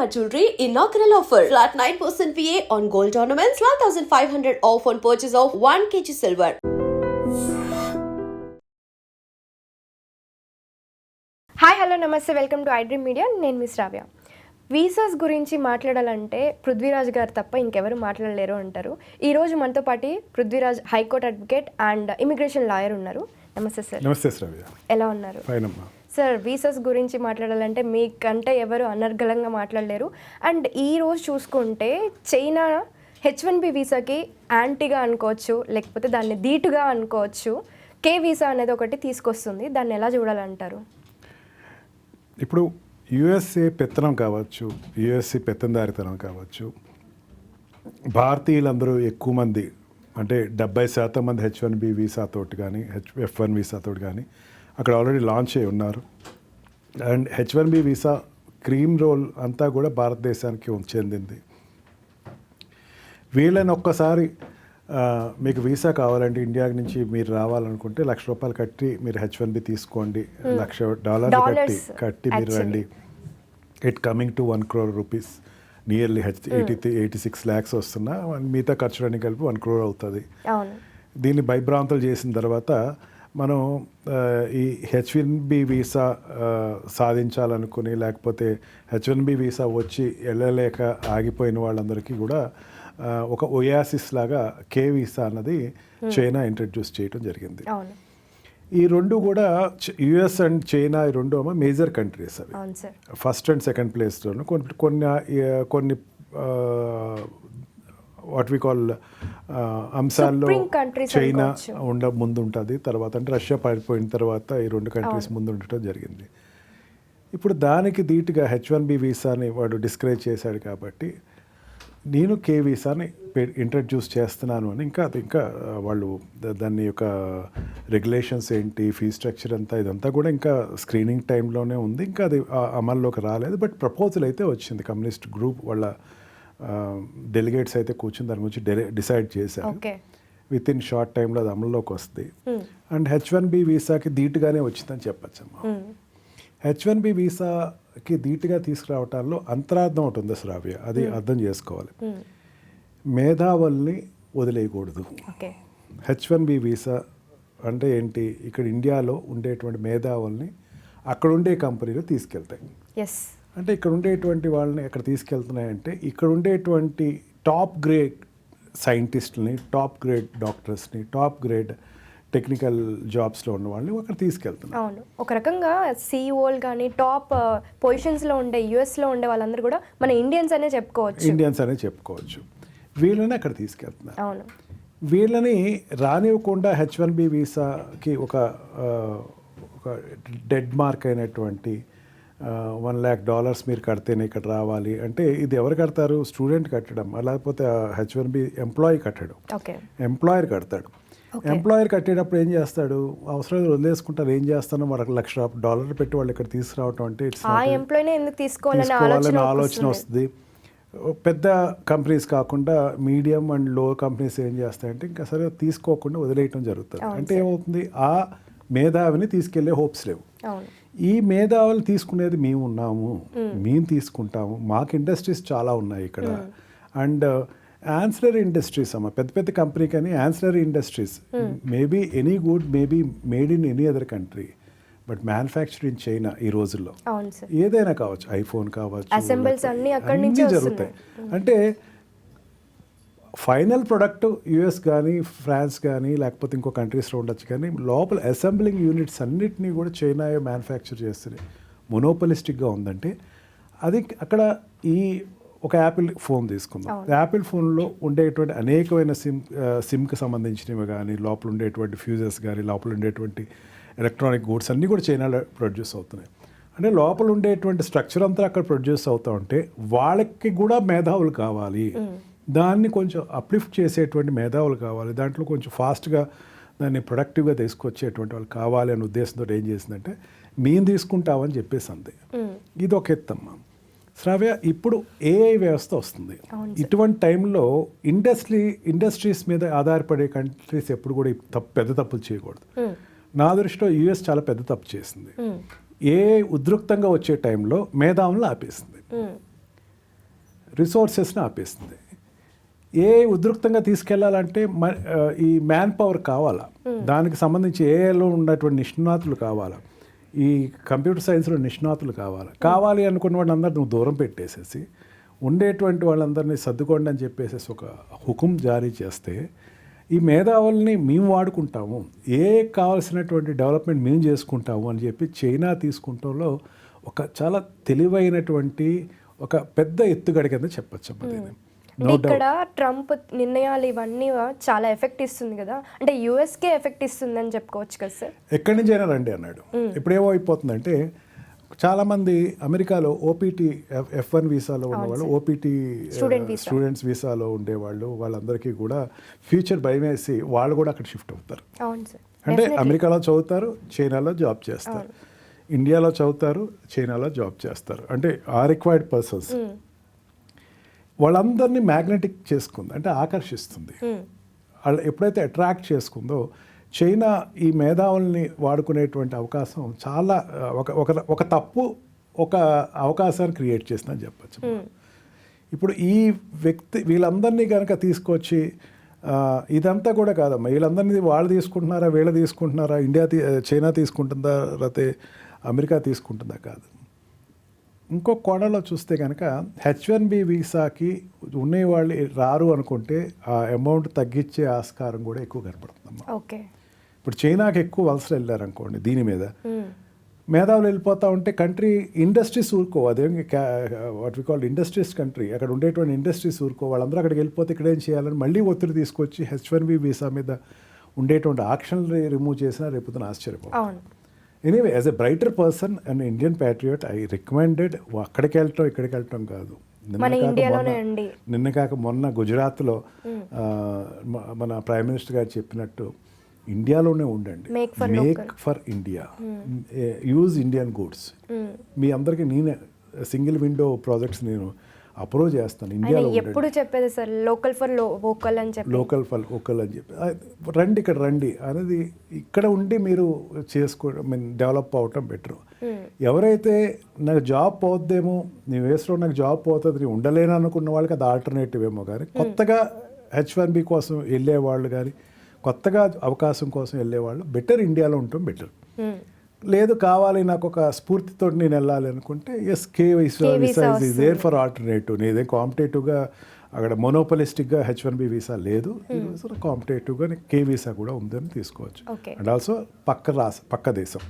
Shalimar Jewelry inaugural offer. Flat 9% VA on gold ornaments, 12,500 off on purchase of 1 kg silver. Hi hello నమస్తే welcome to iDream media నేను miss Ravya visas గురించి మాట్లాడాలంటే పృథ్వీరాజ్ గారు తప్ప ఇంకెవరు మాట్లాడలేరు అంటారు. ఈరోజు మనతో పాటు Prithviraj high court advocate and immigration lawyer ఉన్నారు. నమస్తే సార్. నమస్తే ఎలా ఉన్నారు? ఫైన్ అమ్మా. సార్ వీసాస్ గురించి మాట్లాడాలంటే మీకంటే ఎవరు అనర్గళంగా మాట్లాడలేరు. అండ్ ఈ రోజు చూసుకుంటే చైనా హెచ్ వన్ బి వీసాకి యాంటీగా అనుకోవచ్చు లేకపోతే దాన్ని ధీటుగా అనుకోవచ్చు. కే వీసా అనేది ఒకటి తీసుకొస్తుంది. దాన్ని ఎలా చూడాలంటారు? ఇప్పుడు యుఎస్ఏ పెత్తనం కావచ్చు యుఎస్ఏ పెత్తందారితనం కావచ్చు భారతీయులందరూ ఎక్కువ మంది అంటే డెబ్బై శాతం మంది హెచ్ వన్ బి వీసాతోటి కానీ హెచ్ ఎఫ్ వన్ వీసాతోటి కానీ అక్కడ ఆల్రెడీ లాంచ్ అయి ఉన్నారు. And H one B visa cream role అంతా కూడా భారతదేశానికి చెందింది. వీళ్ళని ఒక్కసారి మీకు వీసా కావాలంటే ఇండియా నుంచి మీరు రావాలనుకుంటే లక్ష రూపాయలు కట్టి మీరు హెచ్ వన్ బి తీసుకోండి. లక్ష డాలర్లు కట్టి కట్టి మీరు రండి. It coming to one crore rupees nearly H eighty eighty six lakhs వస్తున్నా. మిగతా ఖర్చులన్నీ కలిపి వన్ క్రోర్ అవుతుంది. దీన్ని భయభ్రాంతులు చేసిన తర్వాత మనం ఈ హెచ్ వన్ బి వీసా సాధించాలనుకుని లేకపోతే హెచ్ వన్ బి వీసా వచ్చి వెళ్ళలేక ఆగిపోయిన వాళ్ళందరికీ కూడా ఒక ఒయాసిస్ లాగా కే వీసా అన్నది చైనా ఇంట్రడ్యూస్ చేయడం జరిగింది. ఈ రెండు కూడా యుఎస్ అండ్ చైనా ఈ రెండు ఏమో మేజర్ కంట్రీస్ అవి. ఫస్ట్ అండ్ సెకండ్ ప్లేస్లోను కొన్ని కొన్ని కొన్ని వాట్ వి కాల్ అంశాల్లో చైనా. ఉండ ముందు ఉంటుంది తర్వాత అంటే రష్యా పారిపోయిన తర్వాత ఈ రెండు కంట్రీస్ ముందు ఉండటం జరిగింది. ఇప్పుడు దానికి ధీటుగా హెచ్ వన్ బి వీసాని వాడు డిస్కరేజ్ చేశాడు కాబట్టి నేను కే వీసాని ఇంట్రడ్యూస్ చేస్తున్నాను అని ఇంకా అది ఇంకా వాళ్ళు ద- దాని యొక్క రెగ్యులేషన్స్ ఏంటి ఫీ స్ట్రక్చర్ అంతా ఇదంతా కూడా ఇంకా స్క్రీనింగ్ టైంలోనే ఉంది. ఇంకా అది అమల్లోకి రాలేదు. బట్ ప్రపోజల్ అయితే వచ్చింది. కమ్యూనిస్ట్ గ్రూప్ వాళ్ళ డెలిగేట్స్ అయితే కూర్చుని దాని గురించి డిసైడ్ చేశారు. విత్ ఇన్ షార్ట్ టైంలో అది అమల్లోకి వస్తుంది అండ్ హెచ్ వన్ బి వీసాకి ధీటుగానే వచ్చిందని చెప్పచ్చమ్మా. హెచ్ వన్ బి వీసాకి ధీటుగా తీసుకురావటాల్లో అంతరార్థం ఒకటి ఉంది శ్రావ్య. అది అర్థం చేసుకోవాలి. మేధావుల్ని వదిలేయకూడదు. హెచ్ వన్ బి వీసా అంటే ఏంటి? ఇక్కడ ఇండియాలో ఉండేటువంటి మేధావుల్ని అక్కడ ఉండే కంపెనీలు తీసుకెళ్తాయి. అంటే ఇక్కడ ఉండేటువంటి వాళ్ళని ఎక్కడ తీసుకెళ్తున్నాయంటే ఇక్కడ ఉండేటువంటి టాప్ గ్రేడ్ సైంటిస్టులని టాప్ గ్రేడ్ డాక్టర్స్ని టాప్ గ్రేడ్ టెక్నికల్ జాబ్స్లో ఉన్న వాళ్ళని అక్కడ తీసుకెళ్తున్నారు. అవును. ఒక రకంగా సిఇఓలు కానీ టాప్ పొజిషన్స్లో ఉండే యుఎస్లో ఉండే వాళ్ళందరూ కూడా మన ఇండియన్స్ అనే చెప్పుకోవచ్చు. ఇండియన్స్ అనే చెప్పుకోవచ్చు. వీళ్ళని అక్కడ తీసుకెళ్తున్నారు. అవును. వీళ్ళని రానివ్వకుండా హెచ్ వన్ బి వీసాకి ఒక ఒక డెడ్ మార్క్ అయినటువంటి వన్ ల్యాక్ డాలర్స్ మీరు కడితేనే ఇక్కడ రావాలి. అంటే ఇది ఎవరు కడతారు? స్టూడెంట్ కట్టడం. లేకపోతే హెచ్ వన్ బి ఎంప్లాయీ కట్టడం. ఎంప్లాయర్ కడతాడు. ఎంప్లాయర్ కట్టేటప్పుడు ఏం చేస్తాడు? అవసరం వదిలేసుకుంటారు. ఏం చేస్తానో వాళ్ళకి లక్ష డాలర్ పెట్టి వాళ్ళు ఇక్కడ తీసుకురావటం అంటే తీసుకోవాలనే ఆలోచన వస్తుంది. పెద్ద కంపెనీస్ కాకుండా మీడియం అండ్లో కంపెనీస్ ఏం చేస్తాయంటే ఇంకా సరే తీసుకోకుండా వదిలేయటం జరుగుతుంది. అంటే ఏమవుతుంది? ఆ మేధావిని తీసుకెళ్ళే హోప్స్ లేవు. ఈ మేధావులు తీసుకునేది మేము ఉన్నాము మేము. తీసుకుంటాము. మాకు ఇండస్ట్రీస్ చాలా ఉన్నాయి ఇక్కడ. అండ్ ఆన్సలరీ ఇండస్ట్రీస్ అమ్మ పెద్ద పెద్ద కంపెనీ కానీ ancillary industries maybe any good maybe made in any other country but manufacturing China ఈ రోజుల్లో. ఏదైనా కావచ్చు ఐఫోన్ కావచ్చు అన్నీ జరుగుతాయి. అంటే ఫైనల్ ప్రొడక్ట్ యుఎస్ కానీ ఫ్రాన్స్ కానీ లేకపోతే ఇంకో కంట్రీస్లో ఉండొచ్చు. కానీ లోపల అసెంబ్లింగ్ యూనిట్స్ అన్నిటినీ కూడా చైనా మ్యానుఫ్యాక్చర్ చేస్తుంది. మొనోపలిస్టిక్గా ఉందంటే అది అక్కడ ఈ ఒక యాపిల్ ఫోన్ తీసుకుందాం. యాపిల్ ఫోన్లో ఉండేటువంటి అనేకమైన సిమ్ సిమ్కి సంబంధించినవి కానీ లోపల ఉండేటువంటి ఫ్యూజెస్ కానీ లోపల ఉండేటువంటి ఎలక్ట్రానిక్ గూడ్స్ అన్నీ కూడా చైనాలో ప్రొడ్యూస్ అవుతున్నాయి. అంటే లోపల ఉండేటువంటి స్ట్రక్చర్ అంతా అక్కడ ప్రొడ్యూస్ అవుతూ ఉంటే వాళ్ళకి కూడా మేధావులు కావాలి. దాన్ని కొంచెం అప్లిఫ్ట్ చేసేటువంటి మేధావులు కావాలి. దాంట్లో కొంచెం ఫాస్ట్గా దాన్ని ప్రొడక్టివ్గా తీసుకొచ్చేటువంటి వాళ్ళు కావాలి అనే ఉద్దేశంతో ఏం చేసిందంటే మేము తీసుకుంటామని చెప్పేసి అంది. ఇది ఒక ఎత్తమ్మ. శ్రావ్య ఇప్పుడు ఏఐ వ్యవస్థ వస్తుంది. ఇటువంటి టైంలో ఇండస్ట్రీ ఇండస్ట్రీస్ మీద ఆధారపడే కంట్రీస్ ఎప్పుడు కూడా తప్పు పెద్ద తప్పులు చేయకూడదు. నా దృష్టిలో యుఎస్ చాలా పెద్ద తప్పు చేసింది. ఏ ఉద్రిక్తంగా వచ్చే టైంలో మేధావులను ఆపేసింది. రిసోర్సెస్ని ఆపేస్తుంది ఏ ఉద్రిక్తంగా తీసుకెళ్ళాలంటే ఈ మ్యాన్ పవర్ కావాలా? దానికి సంబంధించి ఏఏలో ఉన్నటువంటి నిష్ణాతులు కావాలా? ఈ కంప్యూటర్ సైన్స్లో నిష్ణాతులు కావాలి? కావాలి అనుకున్న వాళ్ళందరూ నువ్వు దూరం పెట్టేసేసి ఉండేటువంటి వాళ్ళందరినీ సర్దుకోండి అని చెప్పేసి ఒక హుకుం జారీ చేస్తే ఈ మేధావుల్ని మేము వాడుకుంటాము. ఏ కావాల్సినటువంటి డెవలప్మెంట్ మేము చేసుకుంటాము అని చెప్పి చైనా తీసుకుంటంలో ఒక చాలా తెలివైనటువంటి ఒక పెద్ద ఎత్తుగడ కింద చెప్పచ్చు దీన్ని. అంటే ఇక్కడ ట్రంప్ నిర్ణయాలు ఇవన్నీ చాలా ఎఫెక్ట్ ఇస్తుంది కదా. అంటే యుఎస్కే ఎఫెక్ట్ ఇస్తుంది అని చెప్పుకోవచ్చు కదా సార్. ఎక్కడి నుంచి అయినా రండి అన్నాడు. ఇప్పుడు ఏమో అయిపోతుందంటే చాలామంది అమెరికాలో ఓపీటీ ఎఫ్ వన్ వీసాలో ఉన్నవాళ్ళు ఓపీటీ. స్టూడెంట్స్ వీసాలో ఉండేవాళ్ళు వాళ్ళందరికీ కూడా ఫ్యూచర్ భయం వేసి వాళ్ళు కూడా అక్కడ షిఫ్ట్ అవుతారు. అంటే అమెరికాలో చదువుతారు చైనాలో జాబ్ చేస్తారు. ఇండియాలో చదువుతారు చైనాలో జాబ్ చేస్తారు. అంటే ఆ రిక్వైర్డ్ పర్సన్స్ వాళ్ళందరినీ మ్యాగ్నెటిక్ చేసుకుంది అంటే ఆకర్షిస్తుంది. వాళ్ళు ఎప్పుడైతే అట్రాక్ట్ చేసుకుందో చైనా ఈ మేధావుల్ని వాడుకునేటువంటి అవకాశం చాలా ఒక ఒక ఒక తప్పు ఒక అవకాశాన్ని క్రియేట్ చేసిందని చెప్పచ్చు. ఇప్పుడు ఈ వ్యక్తి వీళ్ళందరినీ కనుక తీసుకొచ్చి ఇదంతా కూడా కాదమ్మా వీళ్ళందరినీ వాళ్ళు తీసుకుంటున్నారా వీళ్ళు తీసుకుంటున్నారా ఇండియా చైనా తీసుకుంటుందా లేకపోతే అమెరికా తీసుకుంటుందా కాదు. ఇంకో కోణంలో చూస్తే కనుక హెచ్ వన్ బి వీసాకి ఉండేవాళ్ళు రారు అనుకుంటే ఆ అమౌంట్ తగ్గించే ఆస్కారం కూడా ఎక్కువ కనపడుతుందమ్మా. ఓకే. ఇప్పుడు చైనాకి ఎక్కువ వలసలు వెళ్ళారు అనుకోండి దీని మీద. మేధావులు వెళ్ళిపోతా ఉంటే కంట్రీ ఇండస్ట్రీస్ ఊరుకో అదేం what we call industries country. అక్కడ ఉండేటువంటి ఇండస్ట్రీస్ ఊరుకో వాళ్ళందరూ అక్కడికి వెళ్ళిపోతే ఇక్కడ ఏం చేయాలని మళ్ళీ ఒత్తిడి తీసుకొచ్చి హెచ్ వన్ బి వీసా మీద ఉండేటువంటి ఆక్షన్లు రిమూవ్ చేసినా రేపు ఆశ్చర్యపో అవును. Anyway as a brighter person and Indian patriot I recommended అక్కడికి వెళ్ళటం ఇక్కడికి వెళ్ళటం కాదు. నిన్న కాక మొన్న- అండి. నిన్న కాక మొన్న గుజరాత్లో మన ప్రైమ్ మినిస్టర్ గారు చెప్పినట్టు ఇండియాలోనే ఉండండి. Make. For India use Indian goods మీ అందరికీ నేనే సింగిల్ విండో ప్రాజెక్ట్స్ నేను అప్రూవ్ చేస్తాను. ఇండియాలో ఎప్పుడు చెప్పేది సార్ లోకల్ ఫర్ లోకల్ అని చెప్పి లోకల్ ఫల్ లోకల్ అని చెప్పి రండి ఇక్కడ రండి. అనేది ఇక్కడ ఉండి మీరు చేసుకో మీన్ డెవలప్ అవటం బెటర్ ఎవరైతే నాకు జాబ్ పోద్దేమో నీ వేస్లో నాకు జాబ్ పోతుంది నేను ఉండలేను అనుకున్న వాళ్ళకి అది ఆల్టర్నేటివ్ ఏమో కానీ కొత్తగా హెచ్ వన్ బి కోసం వెళ్ళేవాళ్ళు కానీ కొత్తగా అవకాశం కోసం వెళ్ళేవాళ్ళు బెటర్ ఇండియాలో ఉండటం బెటర్ లేదు కావాలి నాకు ఒక స్ఫూర్తితో నేను వెళ్ళాలి అనుకుంటే S K visa visa is. There for alternative నీదే కాంపిటేటివ్గా అక్కడ మొనోపలిస్టిక్గా హెచ్ వన్ బి వీసా లేదు. కాంపిటేటివ్గా కే వీసా కూడా ఉందని తీసుకోవచ్చు. అండ్ ఆల్సో పక్క రాస్ పక్క దేశం.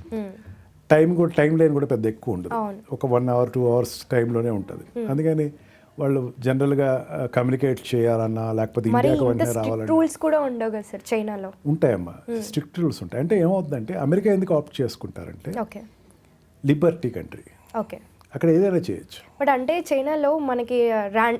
టైం కూడా టైం లైన్ కూడా పెద్ద ఎక్కువ ఉండదు. ఒక వన్ అవర్ టూ అవర్స్ టైంలోనే ఉంటుంది. అందుకని వాళ్ళు జనరల్గా కమ్యూనికేట్ చేయాలన్నా లేకపోతే ఇండియాకి వెంటనే రావాలన్నా రూల్స్ కూడా ఉండవు కదా సార్ చైనాలో? ఉంటాయమ్మా. స్ట్రిక్ట్ రూల్స్ ఉంటాయి. అంటే ఏమవుతుందంటే అమెరికా ఎందుకు ఆప్ట్ చేసుకుంటారంటే ఓకే. Liberty country. ఓకే. అక్కడ ఏదైనా చేయొచ్చు. బట్ అంటే చైనాలో మనకి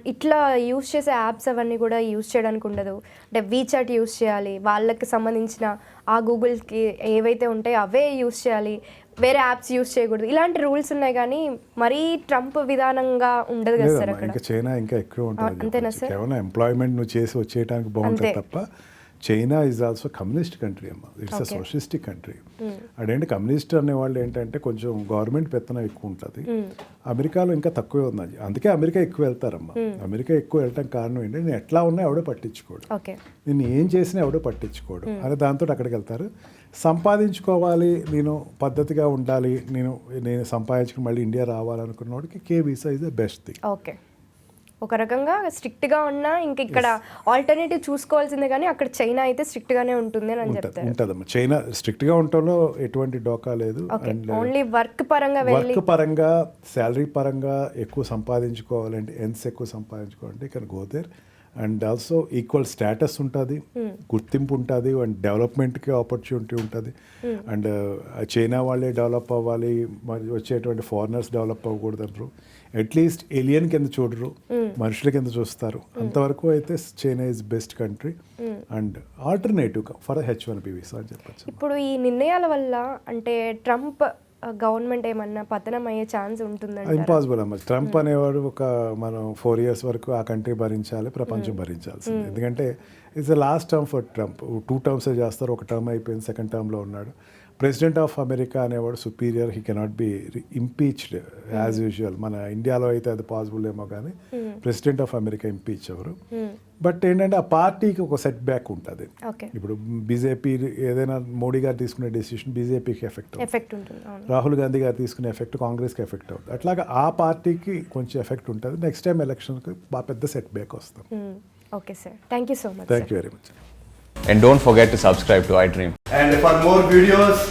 ఇట్లా యూస్ చేసే యాప్స్ అవన్నీ కూడా యూస్ చేయడానికి ఉండదు. అంటే వీచాట్ యూస్ చేయాలి వాళ్ళకి సంబంధించిన ఆ గూగుల్కి ఏవైతే ఉంటాయో అవే యూస్ చేయాలి. వేరే యాప్స్ యూస్ చేయకూడదు. ఇలాంటి రూల్స్ ఉన్నాయి కానీ మరీ ట్రంప్ విధానంగా ఉండదు కదా సార్ ఇంకా చైనా ఇంకా ఎక్కువ ఆ, అంతేనా ఉంటుంది సార్? కేవలం ఎంప్లాయ్మెంట్ నువ్వు చేసి వచ్చేయడానికి బాగుంటుంది. తప్ప China is also communist country అమ్మ. It's a. సోషలిస్టిక్ కంట్రీ అదేంటి కమ్యూనిస్ట్ అనేవాళ్ళు ఏంటంటే కొంచెం గవర్నమెంట్ పెత్తనం ఎక్కువ ఉంటుంది. అమెరికాలో ఇంకా తక్కువే ఉంది అందుకే అమెరికా ఎక్కువ వెళ్తారమ్మా. అమెరికా ఎక్కువ వెళ్ళటం కారణం ఏంటంటే నేను ఎట్లా ఉన్నా ఎవడో పట్టించుకోడు. నేను ఏం చేసినా ఎవడో పట్టించుకోడు. అని దాంతో అక్కడికి వెళ్తారు. సంపాదించుకోవాలి నేను పద్ధతిగా ఉండాలి నేను నేను సంపాదించుకుని మళ్ళీ ఇండియా రావాలనుకున్న వాడికి K visa is the best thing okay. ఒక రకంగా స్ట్రిక్ట్గా ఉన్నా ఇంక ఇక్కడ ఆల్టర్నేటివ్ చూసుకోవాల్సిందే కానీ అక్కడ చైనా అయితే స్ట్రిక్ట్గానే ఉంటుంది అని ఉంటుంది చెప్తారు. ఉంటుందమ్మా. చైనా స్ట్రిక్ట్గా ఉండటంలో ఎటువంటి డోకా లేదు. అండ్ ఓన్లీ వర్క్ పరంగా వెళ్ళి వర్క్ పరంగా శాలరీ పరంగా ఎక్కువ సంపాదించుకోవాలంటే ఎన్స్ ఎక్కువ సంపాదించుకోవాలంటే ఇక్కడ go there and also equal status ఉంటుంది గుర్తింపు ఉంటుంది అండ్ డెవలప్మెంట్కి ఆపర్చునిటీ ఉంటుంది. అండ్ చైనా వాళ్ళే డెవలప్ అవ్వాలి మరి వచ్చేటువంటి ఫారినర్స్ డెవలప్ అవ్వకూడదు అంటారు. అట్లీస్ట్ ఏలియన్ కింద చూడరు మనుషుల కింద చూస్తారు. అంతవరకు అయితే China is best country and alternative for H one B visa అని చెప్పచ్చు. ఇప్పుడు ఈ నిర్ణయాల వల్ల అంటే ట్రంప్ గవర్నమెంట్ ఏమన్నా పతనం అయ్యే ఛాన్స్ ఉంటుందండి ఇంపాసిబుల్ అమ్మ. ట్రంప్ అనేవాడు ఒక మనం ఫోర్ ఇయర్స్ వరకు ఆ కంట్రీ భరించాలి ప్రపంచం భరించాల్సింది. ఎందుకంటే it's the last term for Trump two terms చేస్తారు ఒక టర్మ్ అయిపోయింది సెకండ్ టర్మ్లో ఉన్నాడు. ప్రెసిడెంట్ ఆఫ్ అమెరికా అనేవాడు superior he cannot be impeached as usual. మన ఇండియాలో అయితే అది పాసిబుల్ ఏమో కానీ ప్రెసిడెంట్ ఆఫ్ అమెరికా ఇంపీచ్ ఎవరు. బట్ ఏంటంటే ఆ పార్టీకి ఒక సెట్ బ్యాక్ ఉంటుంది. ఇప్పుడు బీజేపీ ఏదైనా మోడీ గారు తీసుకునే డెసిషన్ బీజేపీకి ఎఫెక్ట్ అవుతుంది. ఎఫెక్ట్ రాహుల్ గాంధీ గారు తీసుకునే ఎఫెక్ట్ కాంగ్రెస్కి ఎఫెక్ట్ అవుతుంది. అట్లాగా ఆ పార్టీకి కొంచెం ఎఫెక్ట్ ఉంటుంది. నెక్స్ట్ టైం ఎలక్షన్కి బాగా పెద్ద సెట్ బ్యాక్ వస్తాం okay sir thank you so much thank you very much And don't forget to subscribe to iDream. And for more videos,